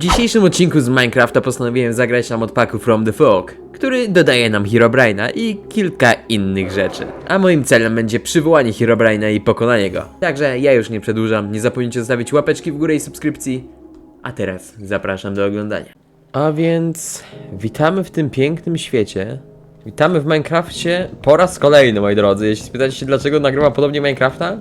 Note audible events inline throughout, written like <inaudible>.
W dzisiejszym odcinku z Minecrafta postanowiłem zagrać na modpaku From the Fog, który dodaje nam Herobrine'a i kilka innych rzeczy. A moim celem będzie przywołanie Herobrine'a i pokonanie go. Także ja już nie przedłużam, nie zapomnijcie zostawić łapeczki w górę i subskrypcji. A teraz zapraszam do oglądania. A więc witamy w tym pięknym świecie. Witamy w Minecrafcie po raz kolejny, moi drodzy. Jeśli spytacie się, dlaczego nagrywam podobnie Minecrafta,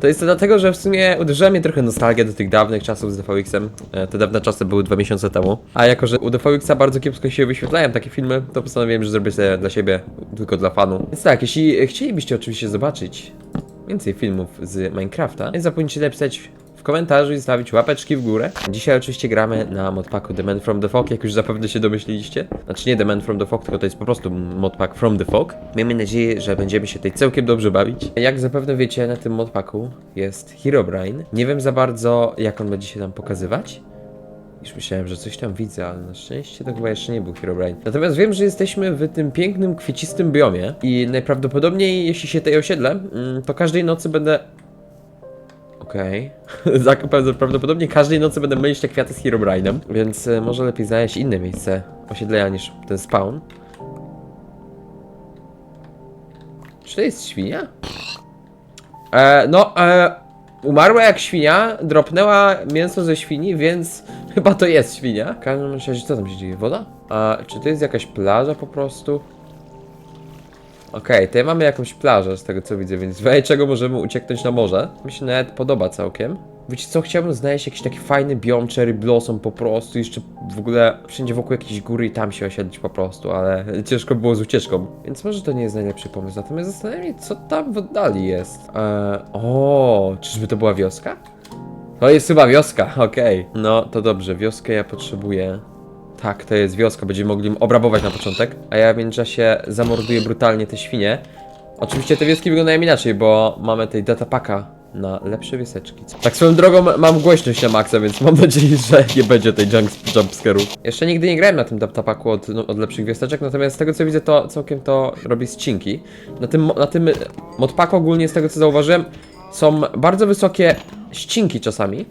to jest to dlatego, że w sumie uderzyła mnie trochę nostalgia do tych dawnych czasów z DVX-em. E, Te dawne czasy były dwa miesiące temu. A jako, że u DVX-a bardzo kiepsko się wyświetlają takie filmy, to postanowiłem, że zrobię sobie dla siebie, tylko dla fanu. Więc tak, jeśli chcielibyście oczywiście zobaczyć więcej filmów z Minecrafta, nie zapomnijcie napisać komentarzu i zostawić łapeczki w górę. Dzisiaj oczywiście gramy na modpacku The Man From The Fog, jak już zapewne się domyśliliście. Znaczy nie The Man From The Fog, tylko to jest po prostu modpack From The Fog. Miejmy nadzieję, że będziemy się tutaj całkiem dobrze bawić. Jak zapewne wiecie, na tym modpacku jest Herobrine. Nie wiem za bardzo, jak on będzie się tam pokazywać. Już myślałem, że coś tam widzę, ale na szczęście to chyba jeszcze nie był Herobrine. Natomiast wiem, że jesteśmy w tym pięknym, kwiecistym biomie i najprawdopodobniej, jeśli się tej osiedlę, mm, to każdej nocy będę Okej. <laughs> Okay. Prawdopodobnie każdej nocy będę mylić te kwiaty z Herobrine'em, więc e, może lepiej znaleźć inne miejsce osiedlenia niż ten spawn. Czy to jest świnia? E, no, e, umarła jak świnia, dropnęła mięso ze świni, więc <laughs> chyba to jest świnia. W każdym razie, co tam się dzieje? Woda? A czy to jest jakaś plaża po prostu? Okej, tutaj mamy jakąś plażę z tego co widzę, więc w czego możemy ucieknąć na morze. Mi się nawet podoba całkiem. Wiecie co, chciałbym znaleźć jakiś taki fajny biom cherry blossom po prostu, jeszcze w ogóle wszędzie wokół jakieś góry i tam się osiedlić po prostu, ale <laughs> ciężko było z ucieczką, więc może to nie jest najlepszy pomysł. Natomiast zastanawiam się, co tam w oddali jest. Eee, o, czyżby to była wioska? To jest chyba wioska, okej. No, to dobrze, wioskę ja potrzebuję. Tak, to jest wioska, będziemy mogli obrabować na początek, a ja w międzyczasie zamorduję brutalnie te świnie. Oczywiście te wioski wyglądają inaczej, bo mamy tej datapaka na lepsze wieseczki. Tak swoją drogą mam głośność na maksa, więc mam nadzieję, że nie będzie tej jump, jumpscare'u. Jeszcze nigdy nie grałem na tym datapaku od, no, od lepszych wieseczek, natomiast z tego co widzę to całkiem to robi ścinki. Na tym, na tym modpaku ogólnie z tego co zauważyłem są bardzo wysokie ścinki czasami.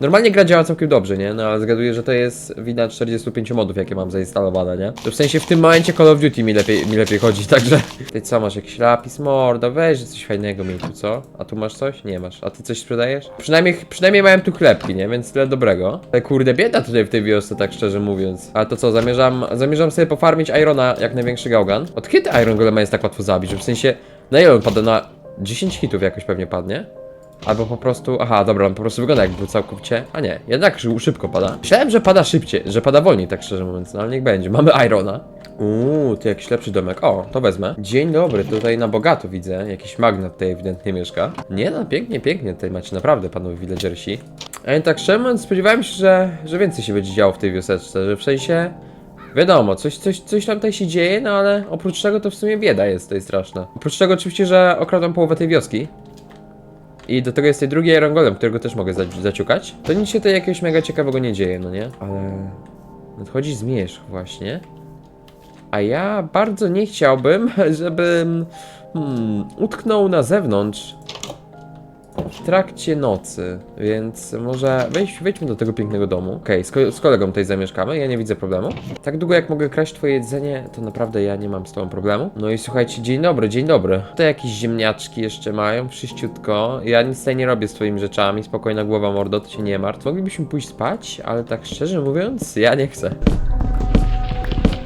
Normalnie gra działa całkiem dobrze, nie? No ale zgaduję, że to jest wina 45 modów, jakie mam zainstalowane, nie? To w sensie w tym momencie Call of Duty mi lepiej, mi lepiej chodzi, <laughs> także... Ty co, masz jakiś lapis mordo? Weź coś fajnego mi tu, co? A tu masz coś? Nie masz. A ty coś sprzedajesz? Przynajmniej, przynajmniej miałem tu chlebki, nie? Więc tyle dobrego. Ale kurde, bieda tutaj w tej wiosce, tak szczerze mówiąc. A to co, zamierzam, zamierzam sobie pofarmić Irona jak największy gałgan. Od kiedy Iron Golema jest tak łatwo zabić? W sensie, na ile on pada? Na 10 hitów jakoś pewnie padnie? Albo po prostu, aha, dobra, on po prostu wygląda jakby całkowicie, a nie, jednak szy- szybko pada. Myślałem, że pada szybciej, że pada wolniej, tak szczerze mówiąc, no ale niech będzie. Mamy Irona. Uuu, tu jakiś lepszy domek. O, to wezmę. Dzień dobry, tutaj na bogato widzę. Jakiś magnat tutaj ewidentnie mieszka. Nie no, pięknie, pięknie tutaj macie naprawdę panowie villagersi. A tak szczerze mówiąc, spodziewałem się, że, że więcej się będzie działo w tej wioseczce, że w sensie... Wiadomo, coś, coś, coś tam tutaj się dzieje, no ale oprócz tego to w sumie bieda jest tutaj straszna. Oprócz tego oczywiście, że okradam połowę tej wioski. I do tego jest tej drugi Iron Golem, którego też mogę za zaciukać. To nic się tutaj jakiegoś mega ciekawego nie dzieje, no nie? Ale nadchodzi zmierzch właśnie. A ja bardzo nie chciałbym, <laughs> żebym hmm, utknął na zewnątrz w trakcie nocy, więc może wejdź, wejdźmy do tego pięknego domu. Okej, z, ko z kolegą tutaj zamieszkamy, ja nie widzę problemu. Tak długo jak mogę kraść twoje jedzenie, to naprawdę ja nie mam z tobą problemu. No i słuchajcie, dzień dobry, dzień dobry. Tutaj jakieś ziemniaczki jeszcze mają, wszyściutko. Ja nic tutaj nie robię z twoimi rzeczami, spokojna głowa mordo, to się nie martw. Moglibyśmy pójść spać, ale tak szczerze mówiąc, ja nie chcę.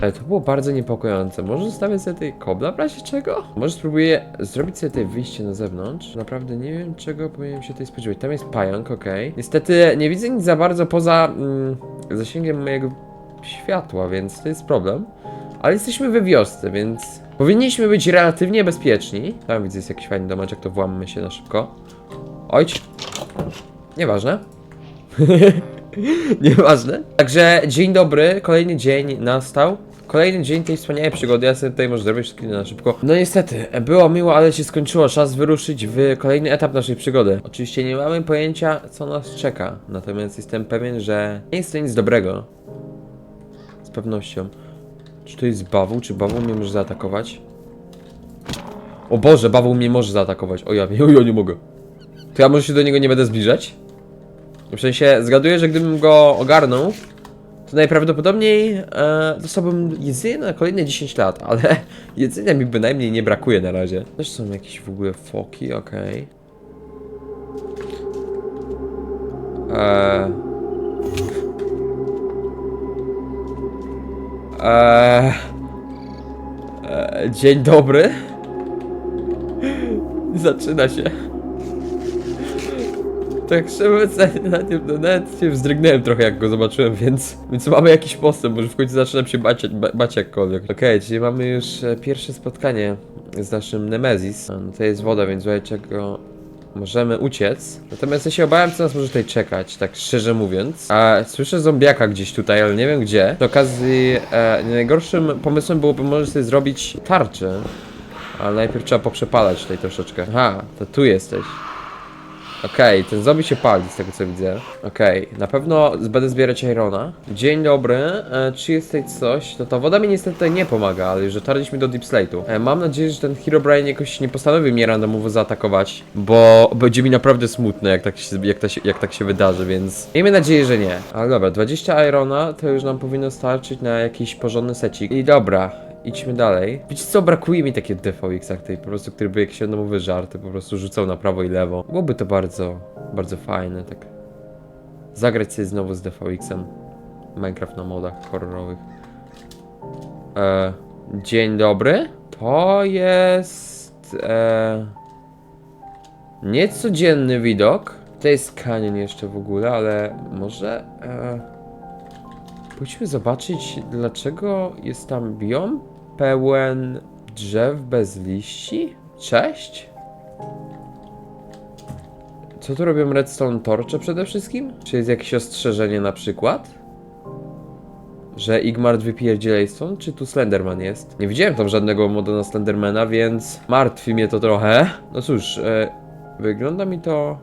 Ale to było bardzo niepokojące. Może zostawię sobie tej kobla w razie czego? Może spróbuję zrobić sobie tutaj wyjście na zewnątrz. Naprawdę nie wiem czego powinienem się tutaj spodziewać. Tam jest pająk, okej. Niestety nie widzę nic za bardzo poza mm, zasięgiem mojego światła, więc to jest problem. Ale jesteśmy we wiosce, więc powinniśmy być relatywnie bezpieczni. Tam widzę jest jakiś fajny domeczek, to włammy się na szybko. Ojcz. Nieważne. <laughs> <laughs> Nieważne. Także dzień dobry, kolejny dzień nastał. Kolejny dzień tej wspaniałej przygody. Ja sobie tutaj może zrobić screena na szybko. No niestety, było miło, ale się skończyło. Czas wyruszyć w kolejny etap naszej przygody. Oczywiście nie mamy pojęcia, co nas czeka. Natomiast jestem pewien, że nie jest to nic dobrego. Z pewnością. Czy to jest bawu? Czy bawu mnie może zaatakować? O Boże, bawu mnie może zaatakować. O ja, <laughs> o ja nie mogę. To ja może się do niego nie będę zbliżać? W sensie, zgaduję, że gdybym go ogarnął, to najprawdopodobniej e, dostałbym jedzenie na kolejne 10 lat, ale <laughs> jedzenia mi bynajmniej nie brakuje na razie. Też są jakieś w ogóle foki, okej. Eee... Eee... Eee... Dzień dobry. <laughs> Zaczyna się. Tak szczerze <laughs> nawet, nawet się wzdrygnąłem trochę jak go zobaczyłem, więc, więc mamy jakiś postęp, może w końcu zaczynam się bać, ba- bać jakkolwiek. Okej, czyli mamy już e, pierwsze spotkanie z naszym Nemesis. No, to jest woda, więc słuchaj czego możemy uciec. Natomiast ja się obawiam, co nas może tutaj czekać, tak szczerze mówiąc. A słyszę zombiaka gdzieś tutaj, ale nie wiem gdzie. Przy okazji, e, najgorszym pomysłem byłoby może sobie zrobić tarczę. Ale najpierw trzeba poprzepalać tutaj troszeczkę. Aha, to tu jesteś. Okej, ten zombie się pali z tego co widzę. Okej, na pewno będę zbierać irona. Dzień dobry, e, czy jest tutaj coś? No ta woda mi niestety nie pomaga, ale już dotarliśmy do Deep Slate'u. E, mam nadzieję, że ten Herobrine jakoś nie postanowi mnie randomowo zaatakować, bo będzie mi naprawdę smutne, jak tak się, jak, ta jak tak się wydarzy, więc miejmy nadzieję, że nie. Ale dobra, 20 irona to już nam powinno starczyć na jakiś porządny secik. I dobra, Idźmy dalej. Wiecie co, brakuje mi takie DVX-ach tej, po prostu, który by jakieś randomowe żarty po prostu rzucał na prawo i lewo. Byłoby to bardzo, bardzo fajne, tak. Zagrać sobie znowu z DVX-em. Minecraft na modach horrorowych. E, dzień dobry. To jest... E, niecodzienny widok. To jest kanion jeszcze w ogóle, ale może... E, Pójdźmy zobaczyć, dlaczego jest tam biom pełen drzew bez liści? Cześć? Co tu robią redstone torcze przede wszystkim? Czy jest jakieś ostrzeżenie na przykład? Że Igmar wypierdzielej stąd, czy tu Slenderman jest? Nie widziałem tam żadnego modu na Slendermana, więc martwi mnie to trochę. No cóż, e, wygląda mi to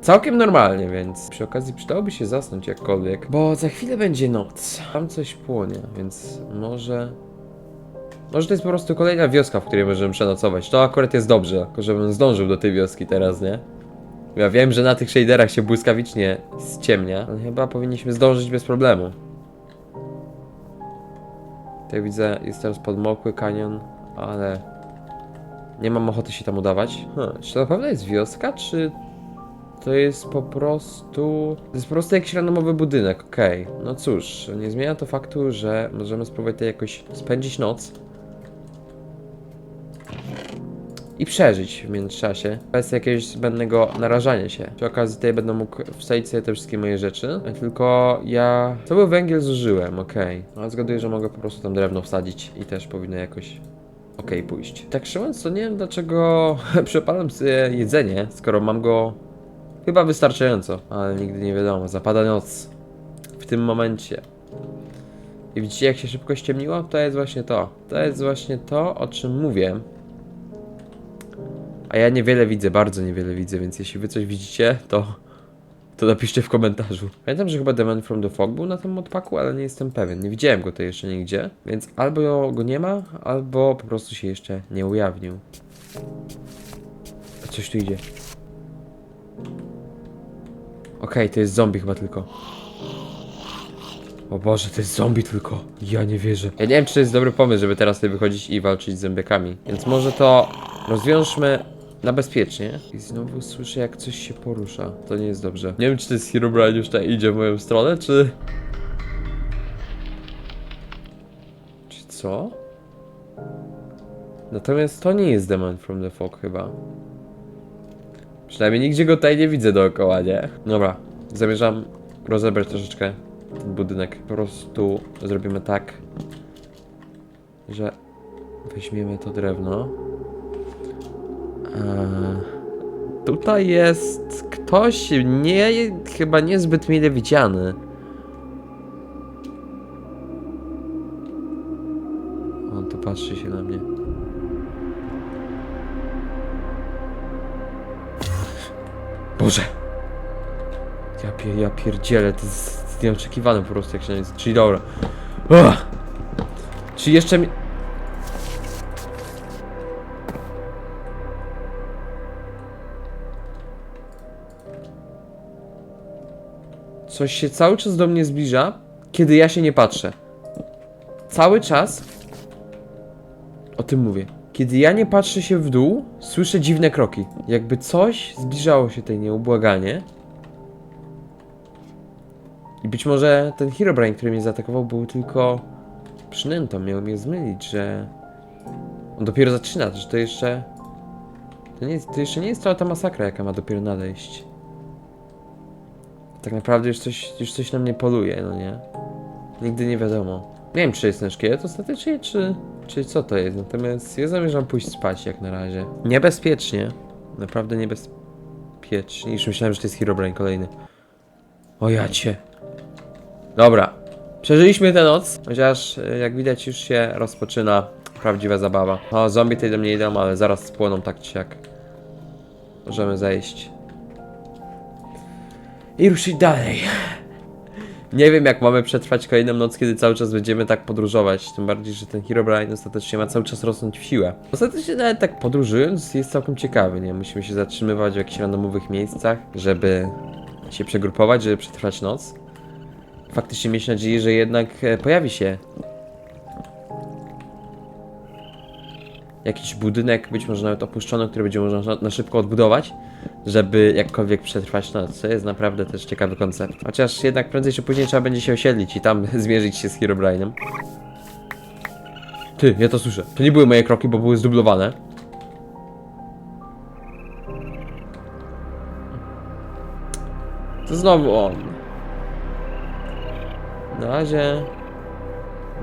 Całkiem normalnie, więc przy okazji przydałoby się zasnąć jakkolwiek, bo za chwilę będzie noc. Tam coś płonie, więc może... Może to jest po prostu kolejna wioska, w której możemy przenocować. To akurat jest dobrze, tylko żebym zdążył do tej wioski teraz, nie? Ja wiem, że na tych shaderach się błyskawicznie ściemnia, ale chyba powinniśmy zdążyć bez problemu. Tutaj widzę, jest teraz podmokły kanion, ale nie mam ochoty się tam udawać. Hmm, czy to na pewno jest wioska, czy to jest po prostu. To jest po prostu jakiś randomowy budynek, okej. No cóż, nie zmienia to faktu, że możemy spróbować tutaj jakoś spędzić noc. I przeżyć w międzyczasie, bez jakiegoś zbędnego narażania się. Przy okazji tutaj będę mógł wsadzić sobie te wszystkie moje rzeczy, tylko ja cały węgiel zużyłem, okej. Ale zgaduję, że mogę po prostu tam drewno wsadzić i też powinno jakoś okej pójść. Tak szczerze to nie wiem dlaczego <laughs> przepalam sobie jedzenie, skoro mam go Chyba wystarczająco, ale nigdy nie wiadomo. Zapada noc. W tym momencie. I widzicie jak się szybko ściemniło? To jest właśnie to. To jest właśnie to, o czym mówię. A ja niewiele widzę, bardzo niewiele widzę, więc jeśli wy coś widzicie, to to napiszcie w komentarzu. Pamiętam, że chyba The Man from the Fog był na tym modpaku, ale nie jestem pewien. Nie widziałem go tutaj jeszcze nigdzie, więc albo go nie ma, albo po prostu się jeszcze nie ujawnił. A Coś tu idzie. Okej, to jest zombie chyba tylko. O Boże, to jest zombie tylko. Ja nie wierzę. Ja nie wiem, czy to jest dobry pomysł, żeby teraz tutaj wychodzić i walczyć z zombiakami. Więc może to rozwiążmy na bezpiecznie. I znowu słyszę, jak coś się porusza. To nie jest dobrze. Nie wiem, czy jest Herobrine już tutaj idzie w moją stronę, czy... Czy co? Natomiast to nie jest The Man from the Fog chyba. Przynajmniej nigdzie go tutaj nie widzę dookoła, nie? Dobra, zamierzam rozebrać troszeczkę ten budynek. Po prostu zrobimy tak, że weźmiemy to drewno. Eee, tutaj jest ktoś nie, chyba niezbyt mile widziany. On tu patrzy się na mnie. Boże! Ja, pier, ja pierdzielę, to jest nieoczekiwane po prostu jak się na nic... Czyli dobra. Ugh. Czy jeszcze mi... Coś się cały czas do mnie zbliża, kiedy ja się nie patrzę. Cały czas o tym mówię. Kiedy ja nie patrzę się w dół, słyszę dziwne kroki. Jakby coś zbliżało się tej nieubłaganie. I być może ten Herobrine, który mnie zaatakował, był tylko przynętą. Miał mnie zmylić, że on dopiero zaczyna, że to jeszcze... To, nie, to jeszcze nie jest cała ta masakra, jaka ma dopiero nadejść. Tak naprawdę już coś, już coś na mnie poluje, no nie? Nigdy nie wiadomo. Nie wiem, czy jest ten szkielet ostatecznie, czy, czy co to jest. Natomiast ja zamierzam pójść spać jak na razie. Niebezpiecznie. Naprawdę niebezpiecznie. Już myślałem, że to jest Herobrine kolejny. O jacie. Dobra. Przeżyliśmy tę noc, chociaż e, jak widać już się rozpoczyna prawdziwa zabawa. O, zombie tutaj do mnie idą, ale zaraz spłoną tak czy jak. Możemy zejść. I ruszyć dalej. Nie wiem jak mamy przetrwać kolejną noc, kiedy cały czas będziemy tak podróżować. Tym bardziej, że ten Herobrine ostatecznie ma cały czas rosnąć w siłę. Ostatecznie nawet tak podróżując jest całkiem ciekawy, nie? Musimy się zatrzymywać w jakichś randomowych miejscach, żeby się przegrupować, żeby przetrwać noc. Faktycznie mieć nadzieję, że jednak e, pojawi się jakiś budynek, być może nawet opuszczony, który będzie można na, na szybko odbudować, żeby jakkolwiek przetrwać noc. To jest naprawdę też ciekawy koncept. Chociaż jednak prędzej czy później trzeba będzie się osiedlić i tam <laughs> zmierzyć się z Herobrine'em. Ty, ja to słyszę. To nie były moje kroki, bo były zdublowane. To znowu on. Na razie...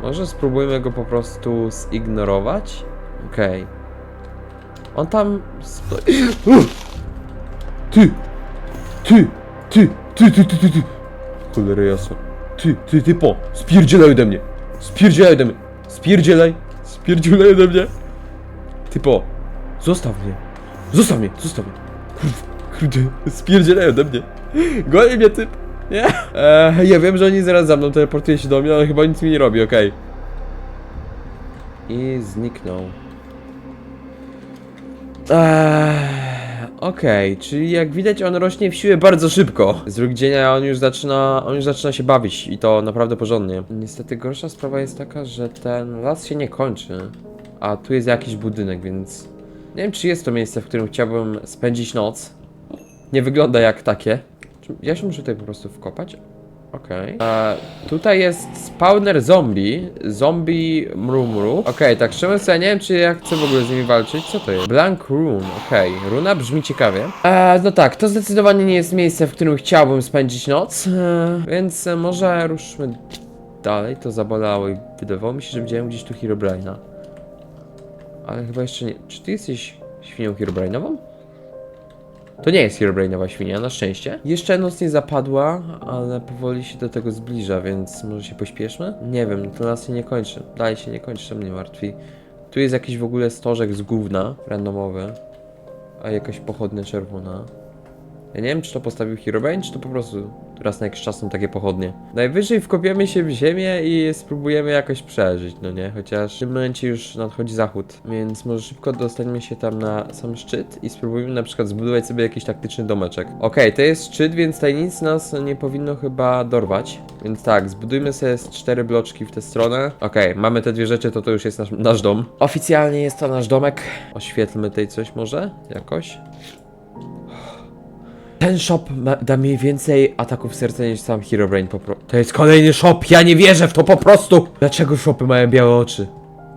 Może spróbujmy go po prostu zignorować? Okej. On tam stoi... <gasps> Ty! Ty! Ty! Ty, ty, ty, ty, ty! Cholera jasna. Ty, ty, ty, po! Spierdzielaj ode mnie! Spierdzielaj ode mnie! Spierdzielaj! Spierdzielaj ode mnie! Ty, po! Zostaw mnie! Zostaw mnie! Zostaw mnie! Kurwa, kurde, spierdzielaj ode mnie! Goni mnie typ! Nie? Eee, ja wiem, że oni zaraz za mną teleportuje się do mnie, ale chyba nic mi nie robi, okej. I zniknął. Eee, Okej, czyli jak widać on rośnie w siłę bardzo szybko. Z drugiego dnia on już zaczyna, on już zaczyna się bawić i to naprawdę porządnie. Niestety gorsza sprawa jest taka, że ten las się nie kończy, a tu jest jakiś budynek, więc nie wiem czy jest to miejsce, w którym chciałbym spędzić noc. Nie wygląda jak takie. Ja się muszę tutaj po prostu wkopać. Okej. E, Tutaj jest spawner zombie. Zombie mrumru. Okej, tak szczerze ja nie wiem, czy ja chcę w ogóle z nimi walczyć. Co to jest? Blank Rune. Okej, runa brzmi ciekawie. E, no tak, to zdecydowanie nie jest miejsce, w którym chciałbym spędzić noc. E, więc e, może ruszmy dalej. To zabolało i wydawało mi się, że widziałem gdzieś tu Herobrine'a. Ale chyba jeszcze nie. Czy ty jesteś świnią Herobrine'ową? To nie jest Herobrine'owa świnia, na szczęście. Jeszcze noc nie zapadła, ale powoli się do tego zbliża, więc może się pośpieszmy? Nie wiem, to nas się nie kończy. Dalej się nie kończy, to mnie martwi. Tu jest jakiś w ogóle stożek z gówna, randomowy. A jakaś pochodnia czerwona. Ja nie wiem, czy to postawił Herobrine, czy to po prostu raz na jakiś czas są takie pochodnie. Najwyżej wkopiemy się w ziemię i spróbujemy jakoś przeżyć, no nie? Chociaż w tym momencie już nadchodzi zachód, więc może szybko dostaniemy się tam na sam szczyt i spróbujemy na przykład zbudować sobie jakiś taktyczny domeczek. Okej, to jest szczyt, więc tutaj nic nas nie powinno chyba dorwać. Więc tak, zbudujmy sobie z cztery bloczki w tę stronę. Okej, mamy te dwie rzeczy, to to już jest nasz, nasz dom. Oficjalnie jest to nasz domek. Oświetlmy tutaj coś może? Jakoś? Ten shop da mi więcej ataków serca niż sam Herobrine po prostu. To jest kolejny shop, ja nie wierzę w to po prostu! Dlaczego shopy mają białe oczy?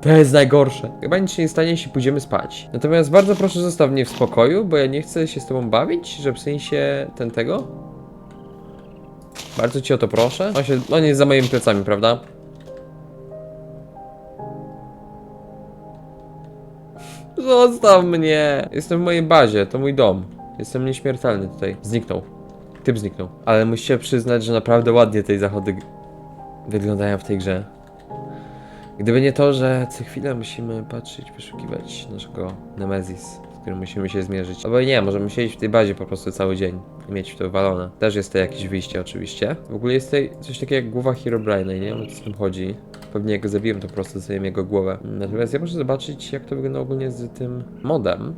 To jest najgorsze. Chyba nic się nie stanie, jeśli pójdziemy spać. Natomiast bardzo proszę zostaw mnie w spokoju, bo ja nie chcę się z tobą bawić, że w sensie ten tego. Bardzo cię o to proszę. On, się, on jest za moimi plecami, prawda? Zostaw mnie! Jestem w mojej bazie, to mój dom. Jestem nieśmiertelny tutaj. Zniknął. Typ zniknął. Ale musicie przyznać, że naprawdę ładnie tej zachody wyglądają w tej grze. Gdyby nie to, że co chwilę musimy patrzeć, wyszukiwać naszego Nemesis, z którym musimy się zmierzyć. Albo nie, możemy siedzieć w tej bazie po prostu cały dzień i mieć w to walone. Też jest to jakieś wyjście oczywiście. W ogóle jest tutaj coś takiego jak głowa Herobrine'a, nie wiem o co z tym chodzi. Pewnie jak go zabiłem, to po prostu sobie jego głowę. Natomiast ja muszę zobaczyć, jak to wygląda ogólnie z tym modem.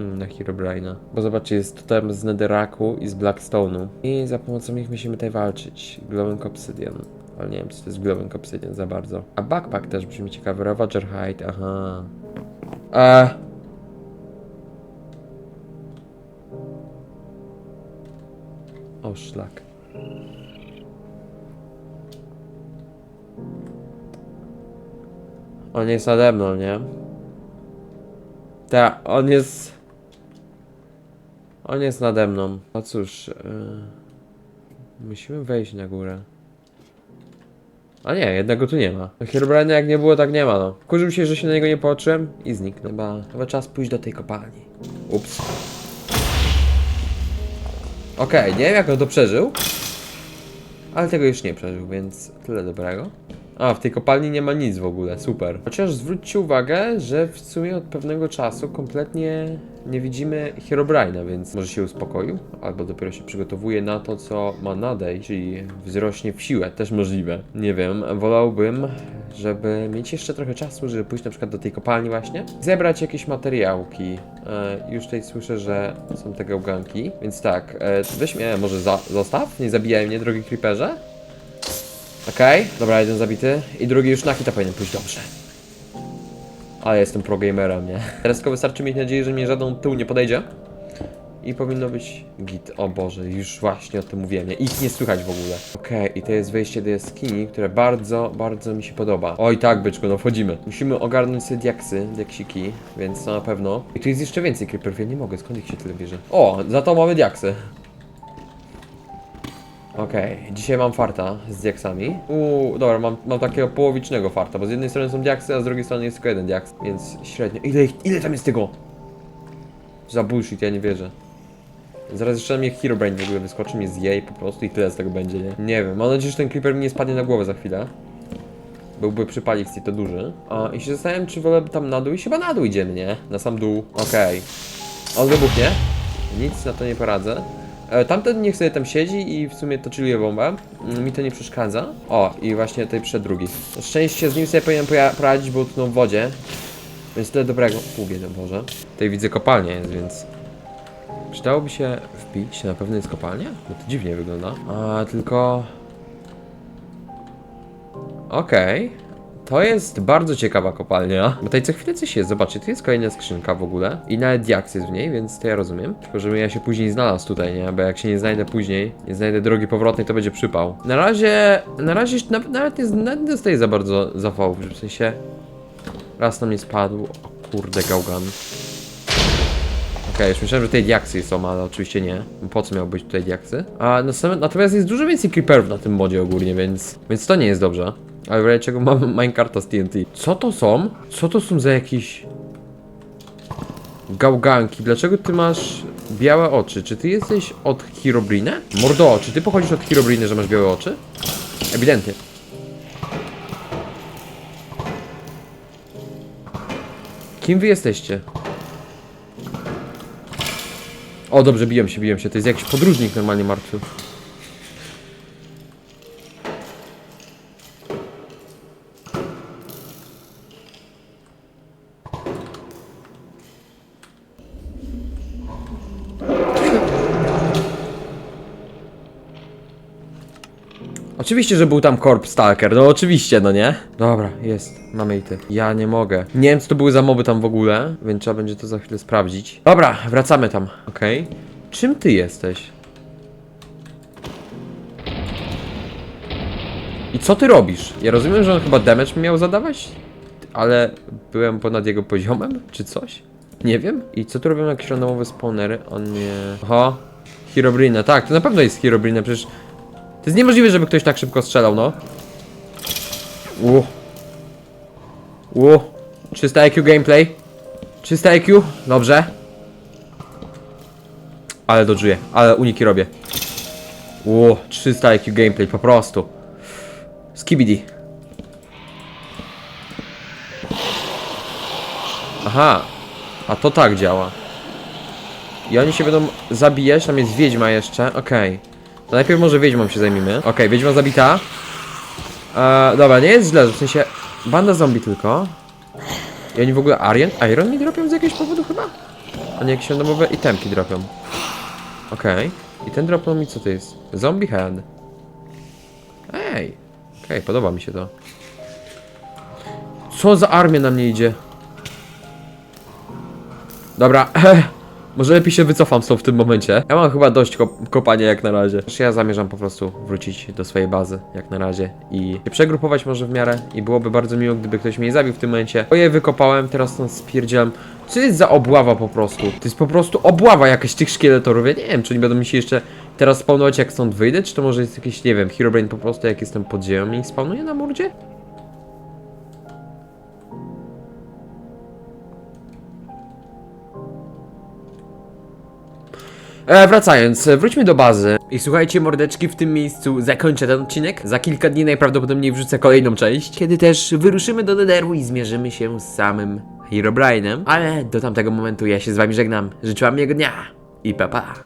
Mm, na Herobrine'a. Bo zobaczcie, jest totem z Netheraku i z Blackstone'u. I za pomocą nich musimy tutaj walczyć. Glowing Obsidian. Ale nie wiem, co to jest Glowing Obsidian za bardzo. A Backpack też brzmi ciekawy. Ravager Hide, aha. Eee. O, szlak. On jest nade mną, nie? Tak, on jest... On jest nade mną. No cóż... Yy... Musimy wejść na górę. A nie, jednego tu nie ma. Herobrine jak nie było, tak nie ma, no. Kurzył się, że się na niego nie patrzyłem i zniknął. Chyba, chyba czas pójść do tej kopalni. Ups. Okej, nie wiem jak on to przeżył. Ale tego już nie przeżył, więc tyle dobrego. A, w tej kopalni nie ma nic w ogóle, super. Chociaż zwróćcie uwagę, że w sumie od pewnego czasu kompletnie nie widzimy Herobrine'a, więc może się uspokoił, albo dopiero się przygotowuje na to, co ma nadejść, czyli wzrośnie w siłę, też możliwe. Nie wiem, wolałbym, żeby mieć jeszcze trochę czasu, żeby pójść na przykład do tej kopalni właśnie, zebrać jakieś materiałki. E, już tutaj słyszę, że są te gałganki, więc tak, e, mnie może za zostaw, nie zabijaj mnie, drogi creeperze. Okej, dobra, jeden zabity. I drugi już na hita powinien pójść dobrze. Ale jestem pro gamerem, nie? Teraz tylko wystarczy mieć nadzieję, że mnie żaden tył nie podejdzie. I powinno być git. O Boże, już właśnie o tym mówiłem. Nie? Ich nie słychać w ogóle. Okej, i to jest wejście do jaskini, które bardzo, bardzo mi się podoba. Oj tak, byczku, no wchodzimy. Musimy ogarnąć sobie diaksy, diaksiki, więc to na pewno. I tu jest jeszcze więcej creeperów, ja nie mogę, skąd ich się tyle bierze? O, za to mamy diaksy. Okej, dzisiaj mam farta z diaksami. Uuu, dobra, mam, mam takiego połowicznego farta, bo z jednej strony są diaksy, a z drugiej strony jest tylko jeden diaks, więc średnio. Ile, ich- ile tam jest tego? Za bullshit, ja nie wierzę. Zaraz jeszcze mnie Herobrine w ogóle wyskoczy, mnie zje po prostu i tyle z tego będzie, nie? Nie wiem, mam nadzieję, że ten creeper mi nie spadnie na głowę za chwilę. Byłby przypalik i to duży. A, i się zastanawiam, czy wolę tam na dół i chyba na dół idziemy, nie? Na sam dół. Okej. On wybuchnie. Nic na to nie poradzę. E, tamten niech sobie tam siedzi i w sumie to chilluje bombę. Mm, Mi to nie przeszkadza. O, i właśnie tutaj przed drugi. Szczęście z nim sobie powinienem poradzić, bo utknął w wodzie. Więc tyle dobrego. Pół biedy, Boże. Tutaj widzę kopalnię jest, więc... Przydałoby się wbić, na pewno jest kopalnia? No to dziwnie wygląda. A, tylko... Okej. To jest bardzo ciekawa kopalnia. Bo tutaj co chwilę coś jest. Zobaczcie, tu jest kolejna skrzynka w ogóle. I nawet diaks jest w niej, więc to ja rozumiem. Tylko żebym ja się później znalazł tutaj, nie? Bo jak się nie znajdę później, nie znajdę drogi powrotnej, to będzie przypał. Na razie, na razie nawet, nawet nie, nawet nie dostaję za bardzo zawałów, w sensie... Raz na mnie spadł. O kurde, gałgan. Okej, już myślałem, że tutaj diaksy są, ale oczywiście nie. Po co miał być tutaj diaksy? A natomiast jest dużo więcej creeperów na tym modzie ogólnie, więc, więc to nie jest dobrze. Ale w razie czego mam <laughs> minecarta z TNT. Co to są? Co to są za jakieś... Gałganki? Dlaczego ty masz białe oczy? Czy ty jesteś od Herobrine? Mordo, czy ty pochodzisz od Herobrine, że masz białe oczy? Ewidentnie. Kim wy jesteście? O, dobrze, biłem się, biłem się. To jest jakiś podróżnik normalnie martwy. Oczywiście, że był tam Corp Stalker, no oczywiście, no nie? Dobra, jest, mamy i ty. Ja nie mogę. Nie wiem, co to były za moby tam w ogóle, więc trzeba będzie to za chwilę sprawdzić. Dobra, wracamy tam, okej. Czym ty jesteś? I co ty robisz? Ja rozumiem, że on chyba damage mi miał zadawać, ale byłem ponad jego poziomem, czy coś? Nie wiem. I co tu robią jakieś randomowe spawnery? On nie... Oho. Herobrine, tak, to na pewno jest Herobrine, przecież... To jest niemożliwe, żeby ktoś tak szybko strzelał, no. U. U. 300 IQ gameplay. 300 IQ, dobrze. Ale dodżuję, ale uniki robię. U, 300 IQ gameplay, po prostu. Skibidi. Aha, a to tak działa. I oni się będą zabijać, tam jest wiedźma jeszcze, okej. To najpierw może wiedźmą się zajmijmy. Okej, wiedźma zabita. E, dobra, nie jest źle, w sensie banda zombie tylko. I oni w ogóle Iron, Iron mi dropią z jakiegoś powodu chyba? Oni jakieś randomowe itemki dropią. Okej. I ten dropnął mi co to jest? Zombie head. Ej. Okej, podoba mi się to. Co za armia na mnie idzie? Dobra, <clears throat> może lepiej się wycofam stąd w tym momencie. Ja mam chyba dość kop kopania jak na razie. Też ja zamierzam po prostu wrócić do swojej bazy jak na razie i się przegrupować może w miarę i byłoby bardzo miło, gdyby ktoś mnie zabił w tym momencie. Bo je wykopałem, teraz stąd spierdzielam. Co jest za obława po prostu? To jest po prostu obława jakaś tych szkieletorów. Ja nie wiem, czy oni będą mi się jeszcze teraz spawnować jak stąd wyjdę, czy to może jest jakieś, nie wiem, Herobrine po prostu jak jestem pod ziemią i spawnuje na mordzie? E, wracając, e, wróćmy do bazy. I słuchajcie, mordeczki, w tym miejscu zakończę ten odcinek. Za kilka dni najprawdopodobniej wrzucę kolejną część, kiedy też wyruszymy do Netheru i zmierzymy się z samym Herobrine'em. Ale do tamtego momentu ja się z wami żegnam. Życzę wam miłego dnia i pa pa.